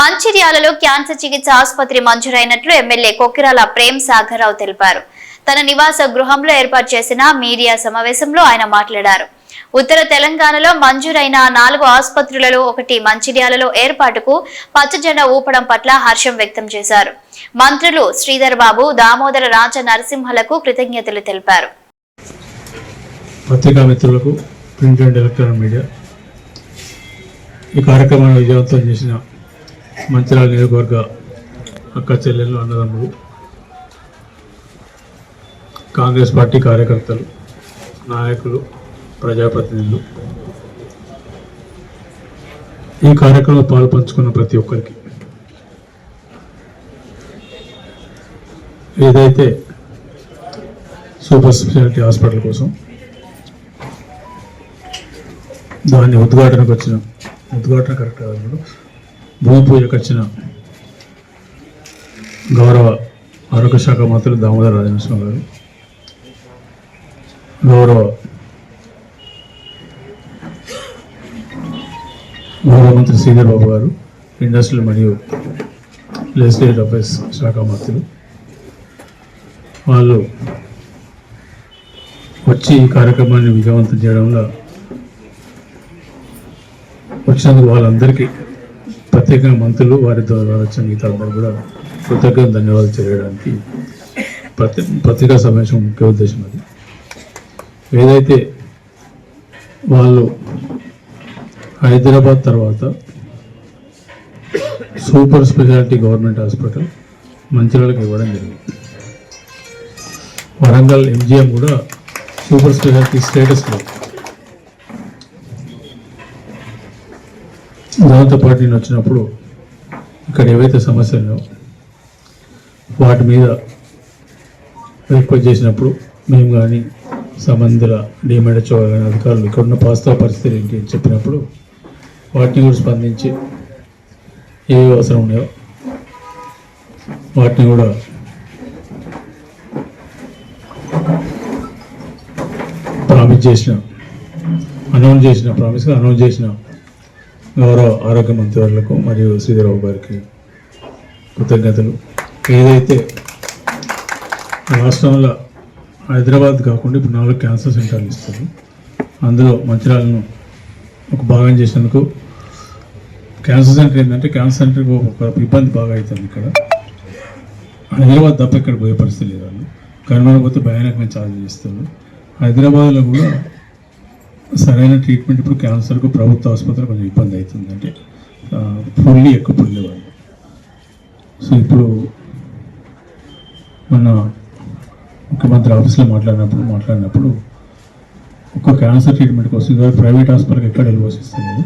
మంచిర్యాలలో cancer చికిత్స ఆసుపత్రి మంజూరైనట్లు ఎమ్మెల్యే కొక్కిరాల ప్రేమ్ సాగర్ రావు తెలిపారు. తన నివాస గృహంలో ఏర్పాటు చేసిన మీడియా సమావేశంలో ఆయన మాట్లాడారు. ఉత్తర తెలంగాణలో మంజూరైన నాలుగు ఆసుపత్రులలో ఒకటి మంచిర్యాలలో ఏర్పాటుకు పచ్చజెండా ఊపడం పట్ల హర్షం వ్యక్తం చేశారు. మంత్రులు శ్రీధర్ బాబు దామోదర రాజ నరసింహలకు కృతజ్ఞతలు తెలిపారు. పత్రికా మిత్రులకు ప్రింట్ అండ్ ఎలక్ట్రానిక్ మీడియా ఈ కార్యక్రమాన్ని విజయవంతం చేసిన మంచిర్యాల నియోజకవర్గ అక్క చెల్లెళ్ళు అన్నదమ్ములు కాంగ్రెస్ పార్టీ కార్యకర్తలు నాయకులు ప్రజాప్రతినిధులు. ఈ కార్యక్రమంలో పాలు పంచుకున్న ప్రతి ఒక్కరికి ఏదైతే సూపర్ స్పెషాలిటీ హాస్పిటల్ కోసం దాన్ని ఉద్ఘాటనకు వచ్చిన ఉద్ఘాటన కరెక్ట్ కాదు భూమి పూజకు వచ్చిన గౌరవ ఆరోగ్య శాఖ మంత్రులు దామోదర రాజనరసింహ గారు గౌరవ గౌరవ మంత్రి శ్రీధర్ బాబు గారు ఇండస్ట్రీ మరియు లెజిస్లేటివ్ అఫైర్స్ శాఖ మంత్రులు వాళ్ళు వచ్చి ఈ కార్యక్రమాన్ని విజయవంతం చేయడంలో వచ్చినందుకు వాళ్ళందరికీ ప్రత్యేకంగా మంత్రులు వారి ద్వారా వచ్చిన మిగతా అందరూ కూడా కృతజ్ఞత ధన్యవాదాలు చేయడానికి ప్రతి పత్రికా సమావేశం ముఖ్య ఉద్దేశం అది. ఏదైతే వాళ్ళు హైదరాబాద్ తర్వాత సూపర్ స్పెషాలిటీ గవర్నమెంట్ హాస్పిటల్ మంచిర్యాలకు ఇవ్వడం జరిగింది. వరంగల్ ఎంజిఎం కూడా సూపర్ స్పెషాలిటీ స్టేటస్లో దాంతో పాటు నేను వచ్చినప్పుడు ఇక్కడ ఏవైతే సమస్యలు ఉన్నాయో వాటి మీద రిక్వెస్ట్ చేసినప్పుడు మేము కానీ సంబంధుల డిఎంఎడ్హెచ్ఓ కానీ అధికారులు ఇక్కడ ఉన్న వాస్తవ పరిస్థితులు ఏంటి అని చెప్పినప్పుడు వాటిని కూడా స్పందించి ఏవి అవసరం ఉన్నాయో వాటిని కూడా ప్రామిస్ చేసిన అనౌన్స్ చేసిన ప్రామిస్గా అనౌన్స్ చేసిన గౌరవ ఆరోగ్య మంత్రులకు మరియు శ్రీధరరావు గారికి కృతజ్ఞతలు. ఏదైతే రాష్ట్రంలో హైదరాబాద్ కాకుండా ఇప్పుడు నాలుగు క్యాన్సర్ సెంటర్లు ఇస్తారు అందులో మంచిర్యాలను ఒక భాగం చేసినందుకు క్యాన్సర్ సెంటర్ ఏంటంటే క్యాన్సర్ సెంటర్కి ఒక ఇబ్బంది బాగా అవుతుంది ఇక్కడ. హైదరాబాద్ తప్ప ఇక్కడ పోయే పరిస్థితి లేదు. వాళ్ళు కరోనా భయానకమైన ఛార్జ్ చేస్తారు హైదరాబాద్లో కూడా సరైన ట్రీట్మెంట్ ఇప్పుడు క్యాన్సర్కు ప్రభుత్వ ఆసుపత్రి కొంచెం ఇబ్బంది అవుతుంది. అంటే ఫుల్లీ ఎక్కువ పుల్లి సో ఇప్పుడు మొన్న ముఖ్యమంత్రి ఆఫీస్లో మాట్లాడినప్పుడు మాట్లాడినప్పుడు ఒక క్యాన్సర్ ట్రీట్మెంట్ కోసం ఇదివరకు ప్రైవేట్ హాస్పిటల్కి ఎక్కడ వెళ్ళవసిస్తుంది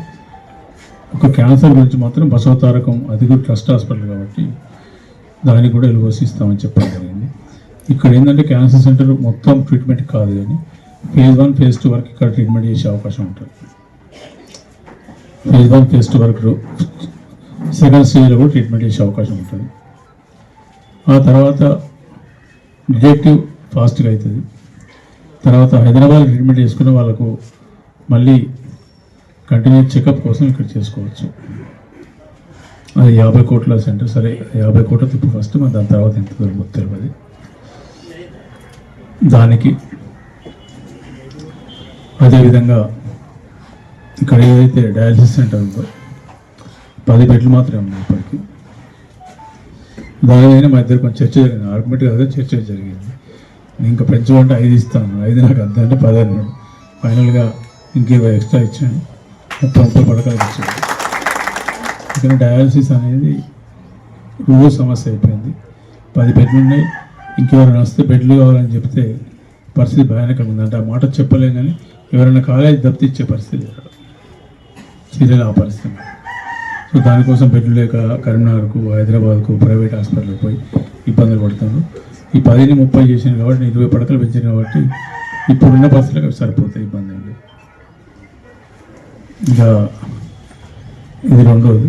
ఒక క్యాన్సర్ గురించి మాత్రం బసవతారకం అది కూడా ట్రస్ట్ హాస్పిటల్ కాబట్టి దానికి కూడా ఎల్ఓసి ఇస్తామని చెప్పడం జరిగింది. ఇక్కడ ఏంటంటే క్యాన్సర్ సెంటర్ మొత్తం ట్రీట్మెంట్ కాదు కానీ ఫేజ్ వన్ ఫేజ్ టూ వరకు ఇక్కడ ట్రీట్మెంట్ చేసే అవకాశం ఉంటుంది. ఫేజ్ వన్ ఫేజ్ టూ వరకు సెకండ్ స్టేజ్లో కూడా ట్రీట్మెంట్ చేసే అవకాశం ఉంటుంది. ఆ తర్వాత రిజెక్టివ్ ఫాస్ట్గా అవుతుంది తర్వాత హైదరాబాద్ ట్రీట్మెంట్ చేసుకునే వాళ్ళకు మళ్ళీ కంటిన్యూస్ చెకప్ కోసం ఇక్కడ చేసుకోవచ్చు. అది యాభై కోట్ల సెంటర్ సరే యాభై కోట్ల తిప్పు ఫస్ట్ మరి దాని తర్వాత ఎంత దొరుకుతుంది తెలియదు. దానికి అదేవిధంగా ఇక్కడ ఏదైతే డయాలసిస్ సెంటర్ ఉందో పది బెడ్లు మాత్రమే ఉన్నాయి ఇప్పటికి. దానిపైన మా ఇద్దరు కొంచెం చర్చ జరిగింది. ఆర్గ్యుమెంట్ కాదు చర్చ జరిగింది. నేను ఇంకా పెంచమంటే ఐదు ఇస్తాను. ఐదు నాకు అర్థం అంటే పది అన్నాడు. ఫైనల్గా ఇంకేవో ఎక్స్ట్రా ఇచ్చాను. ముప్పై ముప్పై పడకలు ఇచ్చాను ఇక్కడ డయాలసిస్ అనేది రోజు సమస్య అయిపోయింది. పది బెడ్లు ఉన్నాయి. ఇంకెవరైనా వస్తే బెడ్లు కావాలని చెప్తే పరిస్థితి భయానకంగా ఉంది. అంటే ఆ మాట చెప్పలేం కానీ ఎవరైనా కాలేజ్ దప్తిచ్చే పరిస్థితి ఇక్కడ ఆ పరిస్థితి. సో దానికోసం బెడ్లు లేక కరీంనగర్కు హైదరాబాద్కు ప్రైవేట్ హాస్పిటల్కి పోయి ఇబ్బందులు పడుతాను ఈ పదిని ముప్పై చేసాను కాబట్టి నేను ఇరవై పడకలు పెంచాను కాబట్టి ఇప్పుడున్న పరిస్థితులకు సరిపోతాయి ఇబ్బంది అండి ఇంకా ఇది రెండోది.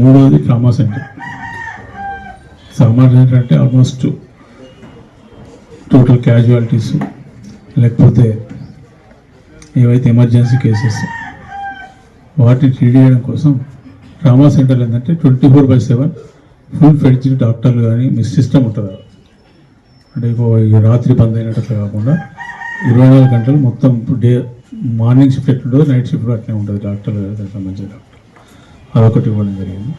మూడోది ట్రామా సెంటర్. సామాన్య సెంటర్ అంటే ఆల్మోస్ట్ టోటల్ క్యాజువాలిటీస్ లేకపోతే ఏవైతే ఎమర్జెన్సీ కేసెస్ వాటిని ట్రీట్ చేయడం కోసం ట్రామా సెంటర్ ఏంటంటే twenty four by seven full fledged డాక్టర్లు కానీ మీ సిస్టమ్ ఉంటుంది? అంటే ఇప్పుడు రాత్రి బంద్ అయినట్టు కాకుండా ఇరవై నాలుగు గంటలు మొత్తం డే మార్నింగ్ షిఫ్ట్ ఎట్లుంటుందో నైట్ షిఫ్ట్ అట్లే ఉంటుంది డాక్టర్లు దానికి సంబంధించిన డాక్టర్ అదొకటి ఇవ్వడం జరిగింది.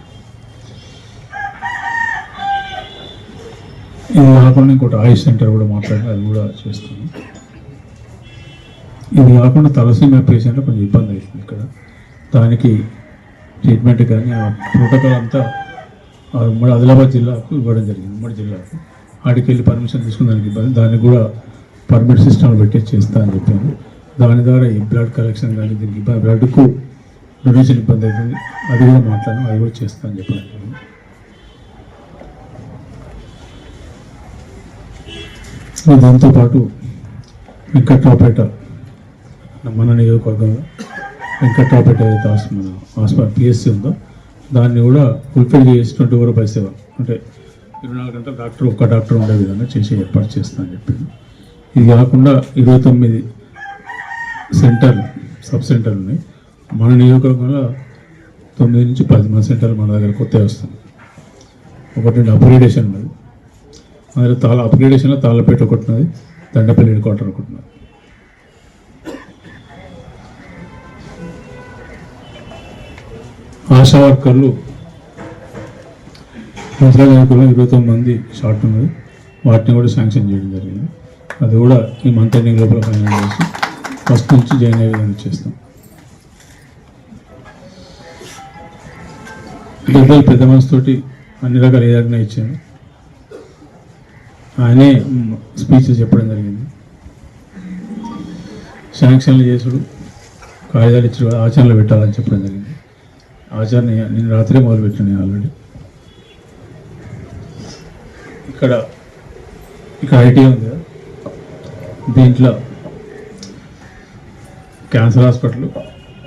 ఇది కాకుండా ఇంకోటి ఆయుష్ సెంటర్ కూడా మాట్లాడి అది కూడా చేస్తాను ఇది కాకుండా తలసీమియా పేషెంట్ కొంచెం ఇబ్బంది అవుతుంది ఇక్కడ. దానికి ట్రీట్మెంట్ కానీ ఆ ప్రోటోకాల్ అంతా ఉమ్మడి ఆదిలాబాద్ జిల్లాకు ఇవ్వడం జరిగింది ఉమ్మడి జిల్లాకు. ఆడికి వెళ్ళి పర్మిషన్ తీసుకున్నానికి ఇబ్బంది దానికి కూడా పర్మిట్ సిస్టమ్ పెట్టి చేస్తా అని చెప్పాను దాని ద్వారా ఈ బ్లడ్ కలెక్షన్ కానీ దీనికి ఇబ్బంది బ్లడ్కు డొనేషన్ ఇబ్బంది అవుతుంది. అది కూడా మాట్లాడాను అది కూడా చేస్తా అని చెప్పాను దాంతోపాటు వెంకట్రావుపేట మన నియోజకవర్గంలో వెంకట్రావుపేట ఏదైతే మన హాస్పిటల్ పిఎస్సి ఉందో దాన్ని కూడా ఫుల్ఫిల్ చేసి ట్వంటీ ఫోర్ బై సెవెన్ అంటే ఇరవై నాలుగు గంటల డాక్టర్ ఒక్క డాక్టర్ ఉండే విధంగా చేసి ఏర్పాటు చేస్తానని చెప్పింది ఇది కాకుండా ఇరవై తొమ్మిది సెంటర్లు సబ్ సెంటర్లు ఉన్నాయి. మన నియోజకవర్గంలో తొమ్మిది నుంచి పది మంది సెంటర్లు మన దగ్గర కొత్త వస్తుంది. ఒకటి రెండు అప్గ్రేడేషన్ ఉన్నది. అందులో తాళ అప్గ్రేడేషన్లో తాళ్ళపేట ఒకటి ఉన్నది దండపల్లి హెడ్ క్వార్టర్ ఒకటి ఉన్నది. ఆశా వర్కర్లు ముద్రా బ్యాంకులో ఇరవై తొమ్మిది మంది షార్ట్ ఉన్నది. వాటిని కూడా శాంక్షన్ చేయడం జరిగింది. అది కూడా ఈ మంత్ ఎండింగ్ లోపల ఫైనల్ చేసి ఫస్ట్ నుంచి జాయిన్ అయ్యే విధంగా చేస్తాం. పెద్దలు పెద్ద మనసుతోటి అన్ని రకాల ఏదైనా ఇచ్చాను. ఆయనే స్పీచ్ చెప్పడం జరిగింది. శాంక్షన్లు చేసుడు కాగితాలు ఇచ్చి ఆచరణలో పెట్టాలని చెప్పడం జరిగింది. ఆచరణ నేను రాత్రే మొదలుపెట్టాను ఆల్రెడీ. ఇక్కడ ఇక్కడ ఐటీ ఉంది కదా. దీంట్లో క్యాన్సర్ హాస్పిటల్.